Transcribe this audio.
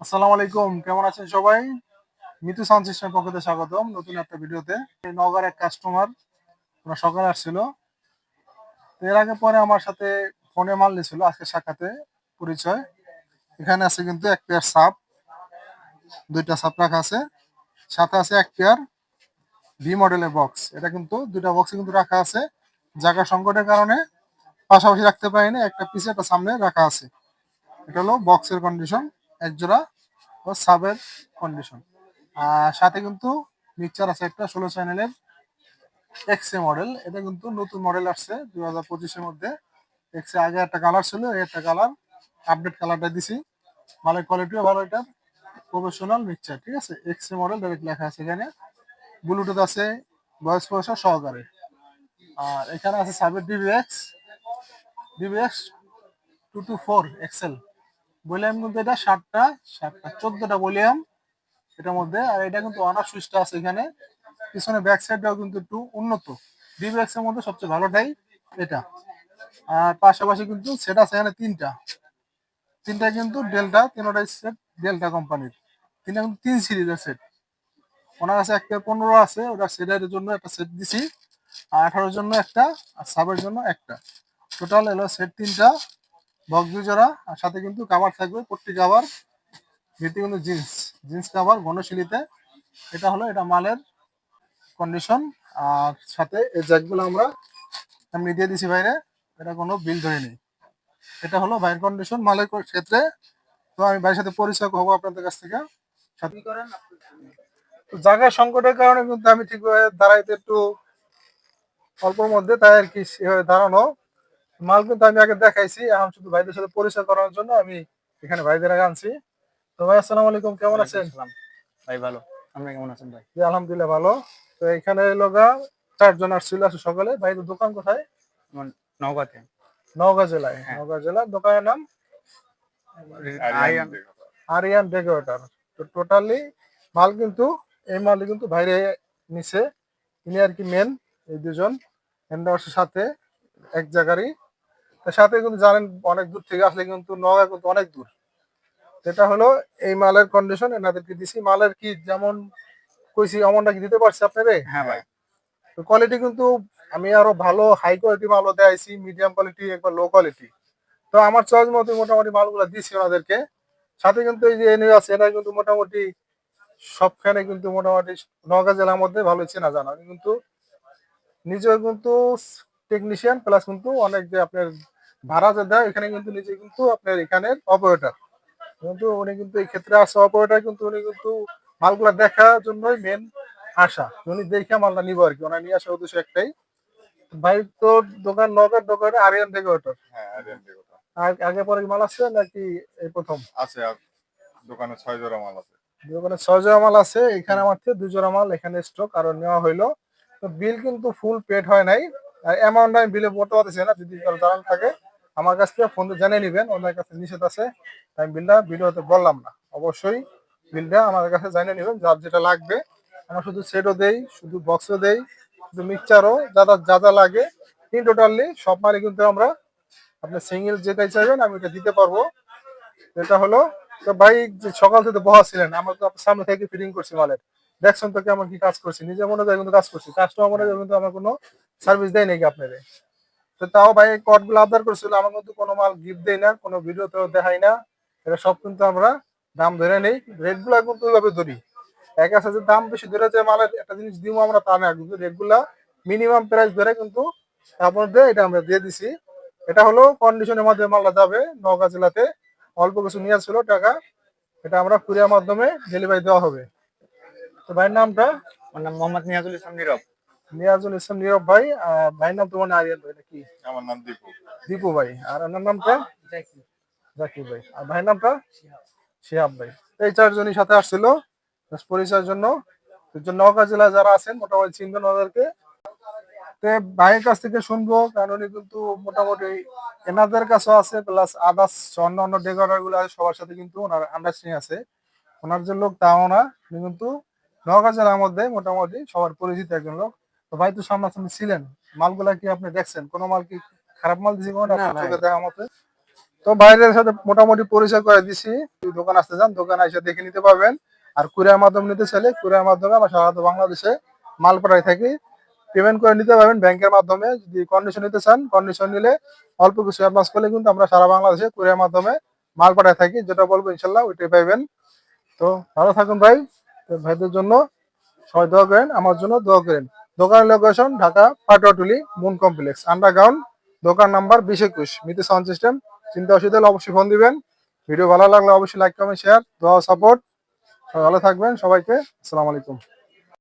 আসসালামু আলাইকুম, কেমন আছেন সবাই? মিতু সাউন্ড সিস্টেম পক্ষ থেকে স্বাগতম নতুন একটা ভিডিওতে। নগর এক কাস্টমার ওরা সকালে আসছিল। এর আগে পরে আমার সাথে ফোনে মাল নিয়েছিল, আজকে সাক্ষাতে পরিচয়। এখানে আছে কিন্তু এক পেয়ার সাপ, দুইটা সাপ রাখা আছে। সাথে আছে এক পেয়ার ভি মডেলের বক্স এটা কিন্তু দুইটা বক্সে কিন্তু রাখা আছে। জায়গা সংকটের কারণে পাশাপাশি রাখতে পারিনি, একটা পিছে, একটা সামনে রাখা আছে। এটা হলো বক্সের কন্ডিশন এক জোড়া ও সাবের কন্ডিশন আর সাথে কিন্তু মিক্সচার আছে একটা ষোলো চ্যানেলের এক্সএ মডেল এটা কিন্তু নতুন মডেল আসছে দুই হাজার পঁচিশের মধ্যে। এক্সএ আগে একটা কালার ছিল একটা কালার আপডেট কালারটা দিছি। মালের কোয়ালিটিও ভালো, এটা প্রফেশনাল মিক্সচার ঠিক আছে? এক্সএ মডেল ডাইরেক্ট লেখা আছে এখানে। ব্লুটুথ আছে ভয়েস প্রসেসর সহকারে। আর এখানে আছে সাবের DBX DBX two two four excel volume কিন্তু এটা ষাটটা ষাটটা চোদ্দটা ভলিউম এটার মধ্যে, আর এটা কিন্তু অনার সুইচটা আছে এখানে। পিছনে ব্যাক সাইডটাও কিন্তু একটু উন্নত। ডিবিএক্স এর মধ্যে সবচেয়ে ভালোটাই এটা। আর পাশাপাশি কিন্তু সেট আছে এখানে তিনটা। তিনটা কিন্তু ডেল্টা তিনটাই সেট ডেল্টা কোম্পানির তিনটা কিন্তু তিন সিরিজের সেট ওনার কাছে একটা পনেরো আছে, ওটা সেটের জন্য একটা সেট দিছি। আর আঠারোর জন্য একটা, আর সাবের জন্য একটা। টোটাল এলো সেট তিনটা। বক্স জোড়া আর সাথে কিন্তু কাভার থাকবে পট্টি কাভার ভিত্তি কিন্তু জিন্স জিন্স কাভার ঘনশিলিতে এটা হলো এটা মালের কন্ডিশন আর সাথে এই জ্যাকগুলো আমরা এমনি দিয়ে দিছি বাইরে এটা কোনো বিল ধরে নেই এটা হলো বাইরের কন্ডিশন মালের ক্ষেত্রে। তো আমি বাইরের সাথে পরিচয় হব আপনাদের কাছ থেকে। জায়গার সংকটের কারণে কিন্তু আমি ঠিকভাবে দাঁড়াইতে একটু অল্পর মধ্যে তাই আর কি দাঁড়ানো। মাল কিন্তু আমি আগে দেখাইছি এখন শুধু ভাইদের সাথে পরিচয় করার জন্য আমি এখানে ভাইদের আগে আনছি। তো ভাই আসসালামু আলাইকুম কেমন আছেন? ভাই ভালো। আপনি কেমন আছেন ভাই? জি, আলহামদুলিল্লাহ ভালো। তো এখানে লোকা চারজন আসছিল আজকে সকালে। ভাইদের দোকান কোথায়? নওগাঁতে। নওগাঁ জেলায়। হ্যাঁ। নওগাঁ জেলা। দোকানের নাম? আরিয়ান ডেকোরেটর। তো টোটালি মাল কিন্তু এই মাল কিন্তু বাইরে নিছে। ইনি আর কি মেন এই দুজন। এন্ডার্সের সাথে এক জায়গারই। সাথে কিন্তু জানেন অনেক দূর থেকে আসলে কিন্তু নওগাঁ কিন্তু অনেক দূর। সেটা হলো এই মালের কন্ডিশন এনাদেরকে দিছি। মালের কি যেমন কইছি অমনটা কি দিতে পারছি আপনারে? হ্যাঁ ভাই। তো কোয়ালিটি কিন্তু আমি আরও ভালো হাই কোয়ালিটি মালও দেখাইছি মিডিয়াম কোয়ালিটি একবার লো কোয়ালিটি তো আমার চয়েস মতো মোটামুটি মালগুলো দিছি ওনাদেরকে। সাথে কিন্তু এই যে এনে আছে এরা কিন্তু মোটামুটি সবখানে কিন্তু মোটামুটি নওগাঁ জেলার মধ্যে ভালো চেনা জানা। কিন্তু নিজেও কিন্তু টেকনিশিয়ান প্লাস কিন্তু অনেক যে আপনার ভাড়া যে দেয় এখানে কিন্তু নিজে কিন্তু আপনার এখানের অপারেটর কিন্তু উনি কিন্তু এই ক্ষেত্রে আছে অপারেটর কিন্তু উনি কিন্তু মালগুলা দেখার জন্যই মেন আশা উনি দেখে মালটা নিবো আর কি ওনার নিয়ে আসার উদ্দেশ্য একটাই। ভাই তো দোকান নগর দোকানে আরিয়ান ডেকোরেটর? হ্যাঁ আরিয়ান ডেকোটা আর আগে পরে মাল আছে নাকি এই প্রথম? আছে আর দোকানে ছয় জোড়া মাল আছে। দোকানে ছয় জোড়া মাল আছে এখানে আমার থেকে দুই জোড়া মাল এখানে স্টক আরও নেওয়া হইল। তো বিল কিন্তু ফুল পেড হয় নাই। আর অ্যামাউন্ট আমি বিলে বলতে পারতেছি না যদি দাঁড়ান থাকে। আমার কাছ থেকে ফোন জেনে নিবেন, ওনার কাছে নিষেধ আছে আমি বিলটা ভিডিওতে বললাম না। অবশ্যই বিলটা আমার কাছে জানিয়ে নেবেন, যার যেটা লাগবে। আমরা শুধু সেটও দেই, শুধু বক্সও দেই, শুধু মিক্সচারও যা যা- যা লাগে। তিন টোটালি সব মালে কিন্তু আমরা আপনি সিঙ্গেল যেটাই চাইবেন, আমি ওটা দিতে পারব। এটা হলো, তো ভাই যে সকাল থেকে বহা ছিলেন, আমার তো সামনে থেকে ফিটিং করছি মালের। দেখছেন তো কেমন কি কাজ করছি নিজে মনে যায় কিন্তু কাজ করছি কাস্টমার মনে যায় কিন্তু আমার কোনো সার্ভিস দেয় নাকি আপনাদের তো তাও ভাই কটগুলো আবদার করছিল, আমার কিন্তু কোনো মাল গিফট দেই না, কোনো ভিডিওতেও দেখাই না। এটা সব কিন্তু আমরা দাম ধরে নেই। রেটগুলা কিন্তু ওইভাবে ধরি। এক আছে যে দাম বেশি ধরে যে মালের একটা জিনিস দিব আমরা তা না, কিন্তু রেটগুলা মিনিমাম প্রাইস ধরে কিন্তু আপনাদের এটা আমরা দিয়ে দিছি। এটা হলো কন্ডিশনের মধ্যে মালটা যাবে নওগাঁ জেলাতে। অল্প কিছু নিয়ে ছিল টাকা, এটা আমরা কুরিয়ার মাধ্যমে ডেলিভারি দেওয়া হবে। তো ভাইয়ের নামটা? আমার নাম মোহাম্মদ নিয়াজুল ইসলাম নীরব। নিয়াজুল ইসলাম নীরব ভাই আর ভাইয়ের নাম তোমার আরিয়ান ভাই নাকি? আমার নাম দীপু। দীপু ভাই। আর ওনার নামটা? জাকির। ভাই। আর ভাইয়ের নামটা? শিহাব ভাই। এই চারজনই সাথে আসছিল পরিচয়ের জন্য। নওগাঁ জেলা যারা আছেন মোটামুটি চিনবেন ওদেরকে তো ভাইয়ের কাছ থেকে শুনব কারণ উনি কিন্তু মোটামুটি এনাদের কাছেও আছে প্লাস আদার্স অন্য অন্য ডেকোরেটরগুলো আছে সবার সাথে কিন্তু ওনার আন্ডারস্ট্যান্ডিং আছে। ওনার যে লোক তাও না। কিন্তু নওগাঁ জেলার মধ্যে মোটামুটি সবার পরিচিত একজন লোক। তো ভাই তো সামনাসামনি ছিলেন। মালগুলা কি আপনি দেখছেন? কোনো মাল কি খারাপ মাল দিয়েছি কোনো দেখা মতে? তো বাইরের সাথে মোটামুটি পরিচয় করে দিছি। দোকান আসতে চান দোকানে এসে দেখে নিতে পারবেন। আর কুরিয়ার মাধ্যমে নিতে চাইলে কুরিয়ার মাধ্যমে আমরা সারা বাংলাদেশে মাল পাঠাই থাকি। পেমেন্ট করে নিতে পারবেন ব্যাংকের মাধ্যমে। যদি কন্ডিশন নিতে চান কন্ডিশন নিলে অল্প কিছু অ্যাডভান্স করলে কিন্তু আমরা সারা বাংলাদেশে কুরিয়ার মাধ্যমে মাল পাঠাই থাকি। যেটা বলব ইনশাল্লাহ ওইটাই পাইবেন। তো ভালো থাকুন ভাই। ভাইদের জন্য সবাই দোয়া করেন আমার জন্য দোয়া করেন। দোকানের location Dhaka Patuatuli moon complex underground দোকান নাম্বার বিশ একুশ, মিতি সাউন্ড সিস্টেম চিন্তা অসুবিধা হলে অবশ্যই ফোন দিবেন। ভিডিও ভালো লাগলে অবশ্যই লাইক কমেন্ট শেয়ার দোয়া সাপোর্ট ভালো থাকবেন, সবাইকে, আসসালামু আলাইকুম।